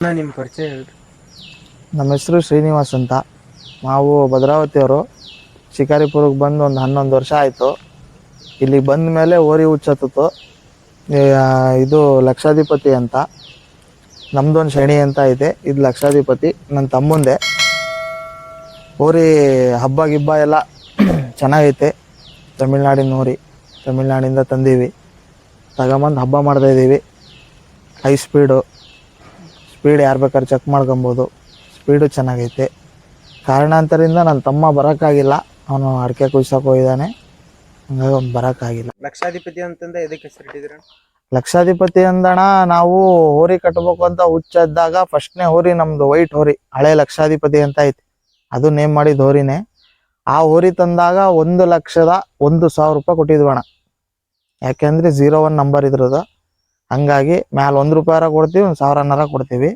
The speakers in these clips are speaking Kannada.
ನಿಮ್ಮ ನಮ್ಮ ಹೆಸರು ಶ್ರೀನಿವಾಸ್ ಅಂತ. ನಾವು ಭದ್ರಾವತಿಯವರು. ಶಿಕಾರಿಪುರಕ್ಕೆ ಬಂದು ಒಂದು ಹನ್ನೊಂದು ವರ್ಷ ಆಯಿತು. ಇಲ್ಲಿಗೆ ಬಂದ ಮೇಲೆ ಓರಿ ಹುಚ್ಚತ್ತು ಇದು ಲಕ್ಷಾಧಿಪತಿ ಅಂತ. ನಮ್ದೊಂದು ಶ್ರೇಣಿ ಅಂತ ಇದೆ. ಇದು ಲಕ್ಷಾಧಿಪತಿ. ನನ್ನ ತಮ್ಮಂದೆ. ಓರಿ ಹಬ್ಬ ಗಿಬ್ಬ ಎಲ್ಲ ಚೆನ್ನಾಗೈತೆ. ತಮಿಳ್ನಾಡಿನ ಓರಿ. ತಮಿಳ್ನಾಡಿಂದ ತಂದೀವಿ. ತಗೊಂಬಂದು ಹಬ್ಬ ಮಾಡ್ತಾ ಇದ್ದೀವಿ ಹೈ ಸ್ಪೀಡು ಸ್ಪೀಡ್ ಯಾರು ಬೇಕಾದ್ರೆ ಚೆಕ್ ಮಾಡ್ಕೊಬೋದು. ಸ್ಪೀಡು ಚೆನ್ನಾಗೈತೆ. ಕಾರಣಾಂತರಿಂದ ನನ್ನ ತಮ್ಮ ಬರೋಕ್ಕಾಗಿಲ್ಲ. ಅವನು ಅಡಿಕೆ ಕುಯ್ಸೋಕೆ ಹೋಗಿದ್ದಾನೆ. ಹಂಗಾಗಿ ಅವ್ನು ಬರೋಕ್ಕಾಗಿಲ್ಲ. ಲಕ್ಷಾಧಿಪತಿ ಅಂತಂದ ಎದಕ್ಕೆ ಹೆಸರಿಟ್ಟಿದ್ರ ಲಕ್ಷಾಧಿಪತಿ ಅಂದಣ ನಾವು ಹೋರಿ ಕಟ್ಟಬೇಕು ಅಂತ ಹುಚ್ಚಿದ್ದಾಗ ಫಸ್ಟ್ನೇ ಹೋರಿ ನಮ್ದು ವೈಟ್ ಹೋರಿ ಹಳೆ ಲಕ್ಷಾಧಿಪತಿ ಅಂತ ಐತಿ. ಅದು ನೇಮ್ ಮಾಡಿದ ಹೋರಿನೇ. ಆ ಹೋರಿ ತಂದಾಗ ಒಂದು ಲಕ್ಷದ ಒಂದು ಸಾವಿರ ರೂಪಾಯಿ ಕೊಟ್ಟಿದ್ವಣ ಯಾಕೆಂದ್ರೆ ಜೀರೋ ಒನ್ ನಂಬರ್ ಇದ್ರದ್ದು ಹಂಗಾಗಿ ಮ್ಯಾಲ ಒಂದು ರೂಪಾಯಿ ಕೊಡ್ತೀವಿ ಒಂದು ಸಾವಿರನಾರ ಕೊಡ್ತೀವಿ.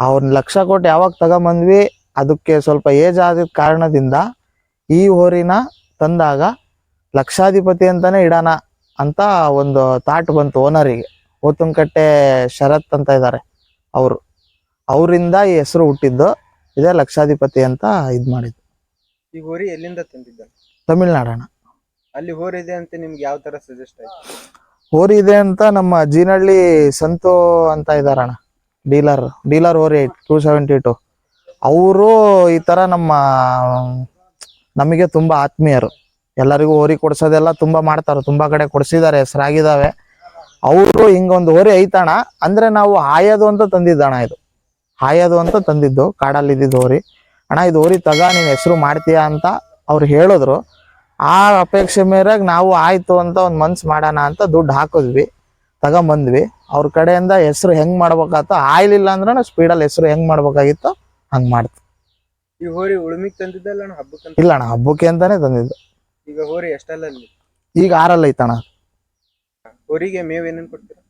ಅವ್ರನ್ನ ಲಕ್ಷ ಕೊಟ್ಟು ಯಾವಾಗ ತಗೊಂಬಂದ್ವಿ ಅದಕ್ಕೆ ಸ್ವಲ್ಪ ಏಜ್ ಆದ ಕಾರಣದಿಂದ ಈ ಹೋರಿನ ತಂದಾಗ ಲಕ್ಷಾಧಿಪತಿ ಅಂತಾನೆ ಇಡೋಣ ಅಂತ ಒಂದು ತಾಟ್ ಬಂತು ಓನರಿಗೆ ಓತುಂಕಟ್ಟೆ ಶರತ್ ಅಂತ ಇದ್ದಾರೆ ಅವರು. ಅವರಿಂದ ಈ ಹೆಸರು ಹುಟ್ಟಿದ್ದು ಇದೇ ಲಕ್ಷಾಧಿಪತಿ ಅಂತ ಇದು ಮಾಡಿದ್ದು. ಈ ಹೋರಿ ಎಲ್ಲಿಂದ ತಂದಿದ್ದ? ತಮಿಳ್ನಾಡಣ. ಅಲ್ಲಿ ಹೋರಿದೆ ಅಂತ ನಿಮ್ಗೆ ಯಾವ ತರ ಸಜೆಸ್ಟ್ ಆಯ್ತು? ಹೋರಿ ಇದೆ ಅಂತ ನಮ್ಮ ಜೀನಹಳ್ಳಿ ಸಂತು ಅಂತ ಇದಾರಣ್ಣ ಡೀಲರ್ ಡೀಲರ್ ಹೋರಿ ಟೂ ಸೆವೆಂಟಿ ಟು. ಅವರು ಈ ತರ ನಮ್ಮ, ನಮಗೆ ತುಂಬಾ ಆತ್ಮೀಯರು. ಎಲ್ಲರಿಗೂ ಹೋರಿ ಕೊಡ್ಸೋದೆಲ್ಲ ತುಂಬಾ ಮಾಡ್ತಾರೆ, ತುಂಬಾ ಕಡೆ ಕೊಡ್ಸಿದ್ದಾರೆ ಹೆಸರಾಗಿದ್ದಾವೆ ಅವರು ಹಿಂಗೊಂದು ಹೋರಿ ಐತಣ ಅಂದ್ರೆ ನಾವು ಹಾಯೋದು ಅಂತ ತಂದಿದ್ದಣ ಇದು. ಹಾಯೋದು ಅಂತ ತಂದಿದ್ದು ಕಾಡಲ್ಲಿ ಇದ್ದಿದ್ದು ಹೋರಿ. ಅಣ್ಣ, ಇದು ಹೋರಿ ತಗ, ನೀನು ಹೆಸರು ಮಾಡ್ತೀಯಾ ಅಂತ ಅವ್ರು ಹೇಳಿದ್ರು. ಆ ಅಪೇಕ್ಷೆ ಮೇರೆಗೆ ನಾವು ಆಯ್ತು ಅಂತ ಒಂದು ಮನ್ಸು ಮಾಡೋಣ ಅಂತ ದುಡ್ಡು ಹಾಕಿದ್ವಿ ತಗೊಂಬಂದ್ವಿ. ಅವ್ರ ಕಡೆಯಿಂದ ಹೆಸರು ಹೆಂಗ್ ಮಾಡ್ಬೇಕಾತ ಇಲ್ಲ ಅಂದ್ರೆ ಸ್ಪೀಡಲ್ಲಿ ಹೆಸರು ಹೆಂಗ್ ಮಾಡ್ಬೇಕಾಗಿತ್ತು ಹಂಗ್ ಮಾಡ್ತೀವಿ ಈ ಹೋರಿ ಉಳುಮಿಗ್ ತಂದಿದ್ದಲ್ಲ ಅಣ್ಣ ಹಬ್ಬಕ್ಕಂತ ಇಲ್ಲ ಅಣ್ಣ ಹಬ್ಬಕ್ಕೆ ಅಂತಾನೆ ತಂದಿದ್ದು. ಈಗ ಹೋರಿ ಎಷ್ಟಲ್ಲಲ್ಲಿ? ಈಗ ಆರಲ್ಲ ಐತಣ್ಣ. ಹೋರಿಗೆ ಮೇವ್ ಏನೇನು ಕೊಡ್ತೀರಾ?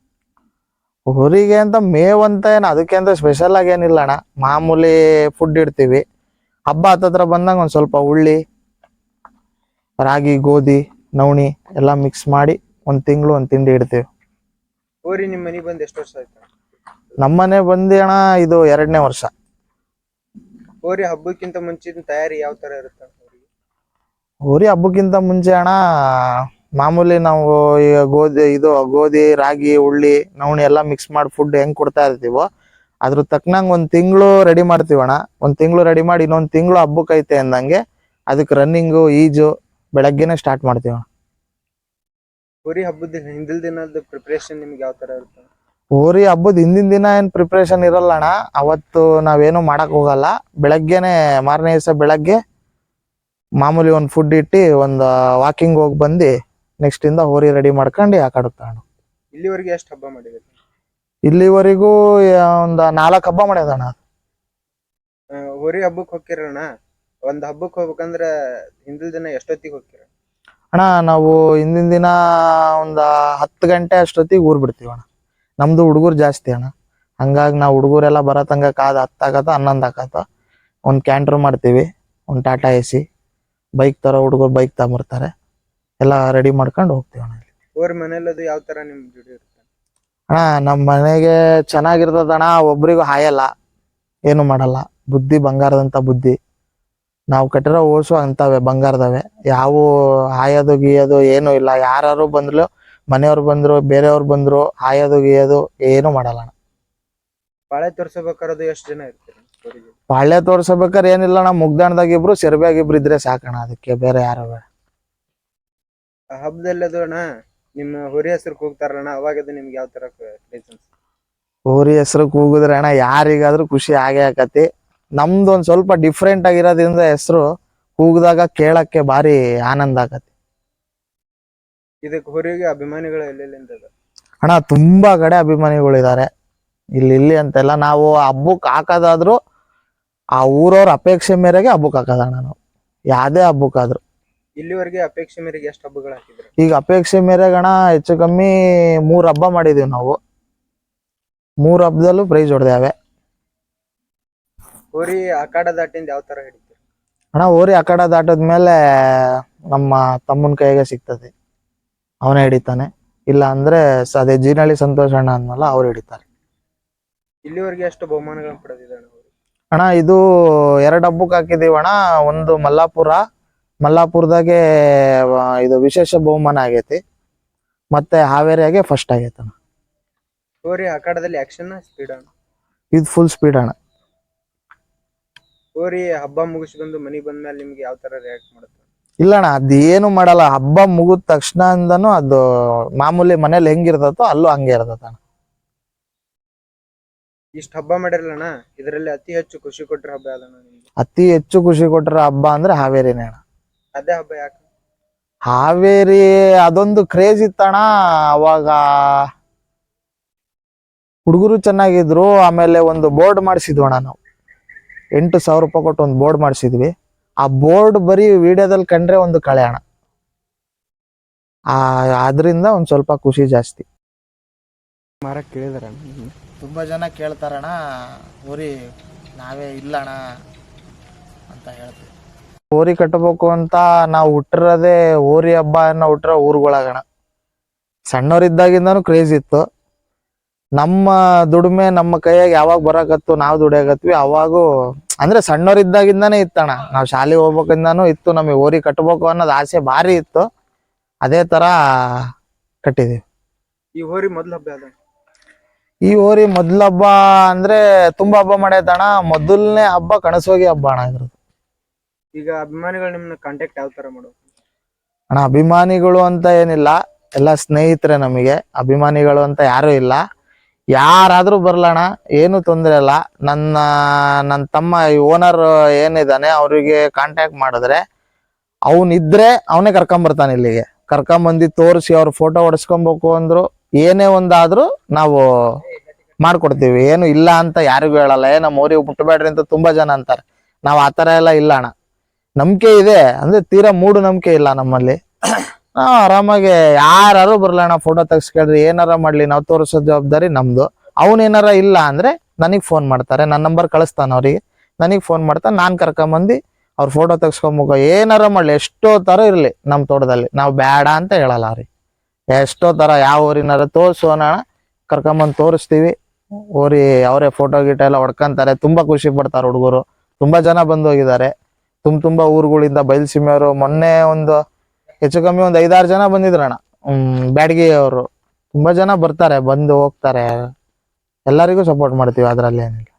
ಹೊರಿಗೆ ಅಂತ ಮೇವ್ ಅಂತ ಏನು ಅದಕ್ಕೆ ಅಂತ ಸ್ಪೆಷಲ್ ಆಗಿ ಏನಿಲ್ಲ ಅಣ್ಣ. ಮಾಮೂಲಿ ಫುಡ್ ಇಡ್ತೀವಿ. ಹಬ್ಬ ಹತ್ತತ್ರ ಬಂದಾಗ ಒಂದು ಸ್ವಲ್ಪ ಉಳ್ಳಿ ರಾಗಿ ಗೋಧಿ ನವಣಿ ಎಲ್ಲ ಮಿಕ್ಸ್ ಮಾಡಿ ಒಂದು ತಿಂಗಳು ಒಂದ್ ತಿಂಡಿ ಇಡ್ತೀವಿ. ಹೋರಿ ನಿಮ್ ಮನೆಗ್ ಬಂದ್ ಎಷ್ಟು ವರ್ಷ ಆಯ್ತು? ನಮ್ಮನೆ ಬಂದು ಅಣ್ಣ ಇದು ಎರಡನೇ ವರ್ಷ. ಹೋರಿ ಹಬ್ಬಕ್ಕಿಂತ ಮುಂಚಿನ ತಯಾರಿ ಯಾವ ತರ ಇರುತ್ತೆ ಹೋರಿ ಹಬ್ಬಕ್ಕಿಂತ ಮುಂಚೆ ಅಣ್ಣ ಮಾಮೂಲಿ ನಾವು ಈಗ ಗೋಧಿ ಇದು ಗೋಧಿ ರಾಗಿ ಉಳ್ಳಿ ನವಣಿ ಎಲ್ಲ ಮಿಕ್ಸ್ ಮಾಡಿ ಫುಡ್ ಹೆಂಗ್ ಕೊಡ್ತಾ ಇರ್ತೀವೋ ಅದ್ರ ತಕ್ಕನಂಗೆ ಒಂದು ತಿಂಗಳು ರೆಡಿ ಮಾಡ್ತೀವಣ್ಣ. ಒಂದು ತಿಂಗಳು ರೆಡಿ ಮಾಡಿ ಇನ್ನೊಂದು ತಿಂಗಳು ಹಬ್ಬಕ್ಕೈತೆ ಅಂದಂಗೆ ಅದಕ್ಕೆ ರನ್ನಿಂಗು ಈಜು ಬೆಳಗ್ಗೆನೆ ಸ್ಟಾರ್ಟ್ ಮಾಡ್ತೀವಿ. ಹೋರಿ ಹಬ್ಬದ ಹಿಂದಿನ ದಿನದ ಪ್ರಿಪರೇಷನ್ ನಿಮ್ಗೆ ಯಾವ ತರ ಇರುತ್ತೆ ಹೋರಿ ಹಬ್ಬದ ಹಿಂದಿನ ದಿನ ಏನ್ ಪ್ರಿಪ್ರೇಷನ್ ಇರಲ್ಲ ಅಣ್ಣ. ಅವತ್ತು ನಾವೇನು ಮಾಡಕ್ ಹೋಗಲ್ಲ. ಬೆಳಗ್ಗೆನೆ ಮಾರನೇ ದಿವಸ ಬೆಳಗ್ಗೆ ಮಾಮೂಲಿ ಒಂದು ಫುಡ್ ಇಟ್ಟು ಒಂದು ವಾಕಿಂಗ್ ಹೋಗಿ ಬಂದು ನೆಕ್ಸ್ಟ್ ಇಂದ ಹೋರಿ ರೆಡಿ ಮಾಡ್ಕೊಂಡು ಆ ಕಡೆ ತಗೊಂಡು ಇಲ್ಲಿವರೆಗೆ ಎಷ್ಟು ಹಬ್ಬ ಮಾಡಿದೆ ಇಲ್ಲಿವರೆಗೂ ಒಂದು ನಾಲ್ಕು ಹಬ್ಬ ಮಾಡ್ಯದಣ್ಣ ಹೋರಿ ಹಬ್ಬಕ್ಕೆ ಹೋಗ್ತಿರಣ್ಣ? ಒಂದ್ ಹಬ್ಬಕ್ಕೆ ಹೋಗ್ಬೇಕಂದ್ರ ಹಿಂದಿಲ್ ದಿನ ಎಷ್ಟೊತ್ತಿಗೆ ಹೋಗ್ತೀರ? ಅಣ್ಣ ನಾವು ಹಿಂದಿನ ದಿನ ಒಂದು ಹತ್ತು ಗಂಟೆ ಅಷ್ಟೊತ್ತಿಗೆ ಊರ್ ಬಿಡ್ತೀವಿ ಅಣ್ಣ. ನಮ್ದು ಹುಡುಗರು ಜಾಸ್ತಿ ಅಣ್ಣ. ಹಂಗಾಗಿ ನಾವು ಹುಡುಗರೆಲ್ಲ ಬರೋ ತನಕ ಕಾದು ಹತ್ತಾಗತ್ತ ಹನ್ನೊಂದು ಆಕತ್ತ ಒಂದು ಕ್ಯಾಂಟರ್ ಮಾಡ್ತೀವಿ ಒಂದು ಟಾಟಾ ಎ ಸಿ. ಬೈಕ್ ತರೋ ಹುಡುಗರು ಬೈಕ್ ತಗೊಂಬರ್ತಾರೆ. ಎಲ್ಲ ರೆಡಿ ಮಾಡ್ಕೊಂಡು ಹೋಗ್ತೀವಿ ಅಣ್ಣ ಅವ್ರ ಮನೇಲಿ ಅದು ಯಾವ ತರ ನಿಮ್ ಜೋಡಿ ಇರುತ್ತೆ? ಅಣ್ಣ ನಮ್ಮ ಮನೆಗೆ ಚೆನ್ನಾಗಿರ್ತದ ಅಣ್ಣ ಒಬ್ರಿಗೂ ಹಾಯಲ್ಲ ಏನು ಮಾಡಲ್ಲ. ಬುದ್ಧಿ ಬಂಗಾರದಂತ ಬುದ್ಧಿ. ನಾವು ಕಟ್ಟಿರೋ ಓಸು ಅಂತವೆ ಬಂಗಾರದವೆ. ಯಾವ ಹಾಯೋದು ಗೀಯೋದು ಏನು ಇಲ್ಲ. ಯಾರು ಬಂದ್ರು ಮನೆಯವ್ರು ಬಂದ್ರು ಬೇರೆಯವ್ರು ಬಂದ್ರು ಹಾಯೋದು ಗೀಯೋದು ಏನು ಮಾಡಲ್ಲ ಅಣ್ಣ. ಪಾಳೆ ತೋರ್ಸಬೇಕಾರದು ಎಷ್ಟು ಜನ ಇರ್ತೀರಿ ಪಾಳೆ ಪಾಳ್ಯ ತೋರ್ಸಬೇಕಾದ್ರೆ ಏನಿಲ್ಲ ಅಣ್ಣ. ಮುಗ್ದಾಣದಾಗ ಇಬ್ರು ಸೆರ್ಬ್ಯಾಗ ಇಬ್ರು ಇದ್ರೆ ಸಾಕಣ ಅದಕ್ಕೆ ಬೇರೆ ಯಾರು ಬೇಡ. ಆ ಹಬ್ಬದಲ್ಲಿ ಅದು ಅಣ್ಣ ನಿಮ್ಮ ಹೋರಿ ಹೆಸರು ಹೋಗ್ತಾರಣ್ಣ ಅವಾಗ ಅದು ನಿಮ್ಗೆ ಯಾವ ತರ ಲೈಸೆನ್ಸ್ ಹೋರಿ ಹೆಸರು ಕೂಗಿದ್ರೆ ಅಣ್ಣ ಯಾರಿಗಾದ್ರೂ ಖುಷಿ ಆಗೇ ಆಕತಿ. ನಮ್ದು ಒಂದ್ ಸ್ವಲ್ಪ ಡಿಫ್ರೆಂಟ್ ಆಗಿರೋದ್ರಿಂದ ಹೆಸರು ಕೂಗಿದಾಗ ಕೇಳಕ್ಕೆ ಭಾರಿ ಆನಂದ ಆಗತ್ತೆ. ಇದಕ್ಕೆ ಹೊರಗೆ ಅಭಿಮಾನಿಗಳು ಎಲ್ಲೆಲ್ಲಿಂದ ಅಣ್ಣ ತುಂಬಾ ಕಡೆ ಅಭಿಮಾನಿಗಳಿದ್ದಾರೆ ಇಲ್ಲಿ ಇಲ್ಲಿ ಅಂತೆಲ್ಲ ನಾವು ಹಬ್ಬಕ್ಕೆ ಹಾಕೋದಾದ್ರೂ ಆ ಊರವ್ರ ಅಪೇಕ್ಷೆ ಮೇರೆಗೆ ಹಬ್ಬಕ್ಕೆ ಹಾಕೋದಣ್ಣ ನಾವು. ಯಾವ್ದೇ ಹಬ್ಬಕ್ಕಾದ್ರೂ ಇಲ್ಲಿವರೆಗೆ ಅಪೇಕ್ಷೆ ಮೇರೆಗೆ ಎಷ್ಟು ಹಬ್ಬಗಳು ಹಾಕಿದ್ರು? ಈಗ ಅಪೇಕ್ಷೆ ಮೇರೆಗೆ ಅಣ್ಣ ಹೆಚ್ಚು ಕಮ್ಮಿ ಮೂರ್ ಹಬ್ಬ ಮಾಡಿದೀವಿ ನಾವು. ಮೂರ್ ಹಬ್ಬದಲ್ಲೂ ಪ್ರೈಸ್ ಹೊಡೆದೇವೆ ಹೋರಿ ಆಕಾಡ ದಾಟಿಂದ ಯಾವ ತರ ಹಿಡಿತೀರಿ? ಅಣ್ಣ ಹೋರಿ ಆ ಕಡೆ ದಾಟದ್ಮೇಲೆ ನಮ್ಮ ತಮ್ಮನ ಕೈಗೆ ಸಿಗ್ತದೆ. ಅವನೇ ಹಿಡಿತಾನೆ. ಇಲ್ಲ ಅಂದ್ರೆ ಸ- ಅದೇ ಜೀನಳ್ಳಿ ಸಂತೋಷ್ ಅಣ್ಣ ಅಂದ್ಮೇಲೆ ಅವ್ರು ಹಿಡಿತಾರೆ. ಇಲ್ಲಿವರೆಗೆ ಎಷ್ಟು ಬಹುಮಾನಗಳನ್ನು ಪಡೆದಿದ್ದಾನೆ ಅಣ್ಣ ಇದು ಎರಡು ಹಬ್ಬಕ್ಕೆ ಹಾಕಿದೀವಿ ಅಣ್ಣ. ಒಂದು ಮಲ್ಲಾಪುರ. ಮಲ್ಲಾಪುರದಾಗೆ ಆ, ಇದು ವಿಶೇಷ ಬಹುಮಾನ ಆಗೈತಿ. ಮತ್ತೆ ಹಾವೇರಿಯಾಗೆ ಫಸ್ಟ್ ಆಗೈತೆ ಅಣ್ಣ. ಹೋರಿ ಅಖಾಡದಲ್ಲಿ ಆಕ್ಷನ್ ಸ್ಪೀಡ್ ಅಣ್ಣ? ಇದು ಫುಲ್ ಸ್ಪೀಡ್ ಅಣ್ಣ. ಹೋರಿ ಹಬ್ಬ ಮುಗಿಸಿ ಬಂದು ಮನೆಗೆ ಬಂದ್ಮೇಲೆ ನಿಮ್ಗೆ ಯಾವ ತರ ರಿಯಾಕ್ಟ್ ಮಾಡುತ್ತೆ? ಇಲ್ಲ ಅಣ್ಣ ಅದೇನು ಮಾಡಲ್ಲ. ಹಬ್ಬ ಮುಗಿದ ಅಂದನು ಅದು ಮಾಮೂಲಿ ಮನೇಲಿ ಹೆಂಗಿರ್ತತೋ ಅಲ್ಲೂ ಹಂಗೆ ಅಣ್ಣ ಇಷ್ಟ ಹಬ್ಬ ಮಾಡಿರಲ್ಲಣ್ಣ ಇದರಲ್ಲಿ ಅತಿ ಹೆಚ್ಚು ಖುಷಿ ಕೊಟ್ರ ಹಬ್ಬ ಅದಣ್ಣ ನಿಮ್ಗೆ ಅತಿ ಹೆಚ್ಚು ಖುಷಿ ಕೊಟ್ಟಿರೋ ಹಬ್ಬ ಅಂದ್ರೆ ಹಾವೇರಿನೇ ಅಣ್ಣ. ಅದೇ ಹಬ್ಬ ಯಾಕೆ? ಹಾವೇರಿ ಅದೊಂದು ಕ್ರೇಜ್ ಇತ್ತಣ್ಣ. ಅವಾಗ ಹುಡುಗರು ಚೆನ್ನಾಗಿದ್ರು ಆಮೇಲೆ ಒಂದು ಬೋರ್ಡ್ ಮಾಡಿಸಿದ್ವಣ್ಣ ನಾವು. ಎಂಟು ಸಾವಿರ ರೂಪಾಯಿ ಕೊಟ್ಟು ಒಂದು ಬೋರ್ಡ್ ಮಾಡಿಸಿದ್ವಿ. ಆ ಬೋರ್ಡ್ ಬರೀ ವಿಡಿಯೋದಲ್ಲಿ ಕಂಡ್ರೆ ಒಂದು ಕಳೆ ಅಣ್ಣ ಆ ಅದರಿಂದ ಒಂದು ಸ್ವಲ್ಪ ಖುಷಿ ಜಾಸ್ತಿ. ಮಾರಕ್ಕೆ ಕೇಳಿದಾರ ತುಂಬಾ ಜನ ಕೇಳ್ತಾರಣ ಊರಿ ನಾವೇ ಇಲ್ಲಣ್ಣ ಅಂತ ಹೇಳ್ತೀವಿ. ಊರಿ ಕಟ್ಟಬೇಕು ಅಂತ ನಾವು ಹುಟ್ಟಿರೋದೇ ಊರಿ ಹಬ್ಬ ಅನ್ನೋ ಹುಟ್ಟಿರೋ ಊರುಗಳಾಗಣ. ಸಣ್ಣವರಿದ್ದಾಗಿಂದನೂ ಕ್ರೇಜ್ ಇತ್ತು. ನಮ್ಮ ದುಡಿಮೆ ನಮ್ಮ ಕೈಯಾಗ ಯಾವಾಗ ಬರಕತ್ತು ನಾವು ದುಡಿಯಾಕತ್ವಿ ಅವಾಗೂ ಅಂದ್ರೆ ಸಣ್ಣವರಿದ್ದಾಗಿಂದಾನೇ ಇತ್ತಣ್ಣ. ನಾವು ಶಾಲೆ ಹೋಗ್ಬೇಕಿಂದಾನು ಇತ್ತು. ನಮಗೆ ಓರಿ ಕಟ್ಟಬೇಕು ಅನ್ನೋದು ಆಸೆ ಭಾರಿ ಇತ್ತು. ಅದೇ ತರ ಕಟ್ಟಿದೀವಿ. ಈ ಹೋರಿ ಮೊದ್ಲ ಹಬ್ಬ ಅದ ಈ ಹೋರಿ ಮೊದ್ಲ ಹಬ್ಬ ಅಂದ್ರೆ ತುಂಬಾ ಹಬ್ಬ ಮಾಡೈತಣ ಮೊದಲನೇ ಹಬ್ಬ ಕಣಸೋಗಿ ಹಬ್ಬ ಅಣ್ಣ ಇದ್ರದ್ದು. ಈಗ ಅಭಿಮಾನಿಗಳು ನಿಮ್ನ ಕಾಂಟ್ಯಾಕ್ಟ್ ಯಾವ ತರ ಮಾಡು ಅಣ್ಣ ಅಭಿಮಾನಿಗಳು ಅಂತ ಏನಿಲ್ಲ. ಎಲ್ಲ ಸ್ನೇಹಿತರೆ ನಮಗೆ. ಅಭಿಮಾನಿಗಳು ಅಂತ ಯಾರು ಇಲ್ಲ. ಯಾರಾದ್ರೂ ಬರ್ಲಣ್ಣ, ಏನು ತೊಂದರೆ ಇಲ್ಲ. ನನ್ನ ನನ್ನ ತಮ್ಮ ಓನರ್ ಏನಿದ್ದಾನೆ, ಅವರಿಗೆ ಕಾಂಟ್ಯಾಕ್ಟ್ ಮಾಡಿದ್ರೆ, ಅವನಿದ್ರೆ ಅವನೇ ಕರ್ಕೊಂಬರ್ತಾನೆ ಇಲ್ಲಿಗೆ. ಕರ್ಕೊಂಬಂದು ತೋರಿಸಿ ಅವ್ರ ಫೋಟೋ ಹೊಡ್ಸ್ಕೊಬೇಕು ಅಂದ್ರು, ಏನೇ ಒಂದಾದ್ರೂ ನಾವು ಮಾಡ್ಕೊಡ್ತೀವಿ. ಏನು ಇಲ್ಲ ಅಂತ ಯಾರಿಗೂ ಹೇಳಲ್ಲ. ಏ ನಮ್ಮ ಊರಿಗೆ ಮುಟ್ಟಬೇಡ್ರಿ ಅಂತ ತುಂಬಾ ಜನ ಅಂತಾರೆ. ನಾವು ಆ ಥರ ಎಲ್ಲ ಇಲ್ಲ ಅಣ್ಣ ನಂಬಿಕೆ ಇದೆ. ಅಂದ್ರೆ ತೀರಾ ಮೂಡು ನಂಬಿಕೆ ಇಲ್ಲ ನಮ್ಮಲ್ಲಿ. ನಾವು ಆರಾಮಾಗಿ ಯಾರು ಬರ್ಲಣ್ಣ ಫೋಟೋ ತೆಗ್ಸ್ಕೊಳ್ರಿ, ಏನಾರ ಮಾಡ್ಲಿ, ನಾವು ತೋರಿಸೋ ಜವಾಬ್ದಾರಿ ನಮ್ದು. ಅವ್ನ ಏನಾರ ಇಲ್ಲ ಅಂದ್ರೆ ನನಗ್ ಫೋನ್ ಮಾಡ್ತಾರೆ ನನ್ನ ನಂಬರ್ ಕಳಿಸ್ತಾನ ಅವ್ರಿಗೆ. ನನಗ್ ಫೋನ್ ಮಾಡ್ತಾ ನಾನ್ ಕರ್ಕೊಂಬಂದಿ ಅವ್ರ ಫೋಟೋ ತೆಗ್ಸ್ಕೊಂಬ ಏನಾರ ಮಾಡ್ಲಿ, ಎಷ್ಟೋ ತರ ಇರ್ಲಿ ನಮ್ ತೋಟದಲ್ಲಿ. ನಾವು ಬೇಡ ಅಂತ ಹೇಳಲ್ಲ ರೀ ಎಷ್ಟೋ ತರ ಯಾವ ಊರಿನಾರ ತೋರ್ಸೋಣ ಕರ್ಕೊಂಬಂದ್ ತೋರಿಸ್ತೀವಿ. ಊರಿ ಅವರೇ ಫೋಟೋ ಗೀಟ ಎಲ್ಲ ಹೊಡ್ಕೊಂತಾರೆ, ತುಂಬಾ ಖುಷಿ ಪಡ್ತಾರೆ ಹುಡುಗರು. ತುಂಬಾ ಜನ ಬಂದು ಹೋಗಿದ್ದಾರೆ ತುಂಬ ತುಂಬಾ ಊರುಗಳಿಂದ ಬಯಲುಸೀಮೆಯವರು ಮೊನ್ನೆ ಒಂದು ಹೆಚ್ಚು ಕಮ್ಮಿ ಒಂದು ಐದಾರು ಜನ ಬಂದಿದ್ರಣ್ಣ ಹ್ಮ್, ಬ್ಯಾಡಗಿ ಅವರು. ತುಂಬಾ ಜನ ಬರ್ತಾರೆ, ಬಂದು ಹೋಗ್ತಾರೆ. ಎಲ್ಲರಿಗೂ ಸಪೋರ್ಟ್ ಮಾಡ್ತೀವಿ ಅದ್ರಲ್ಲಿ. ಏನಿಲ್ಲ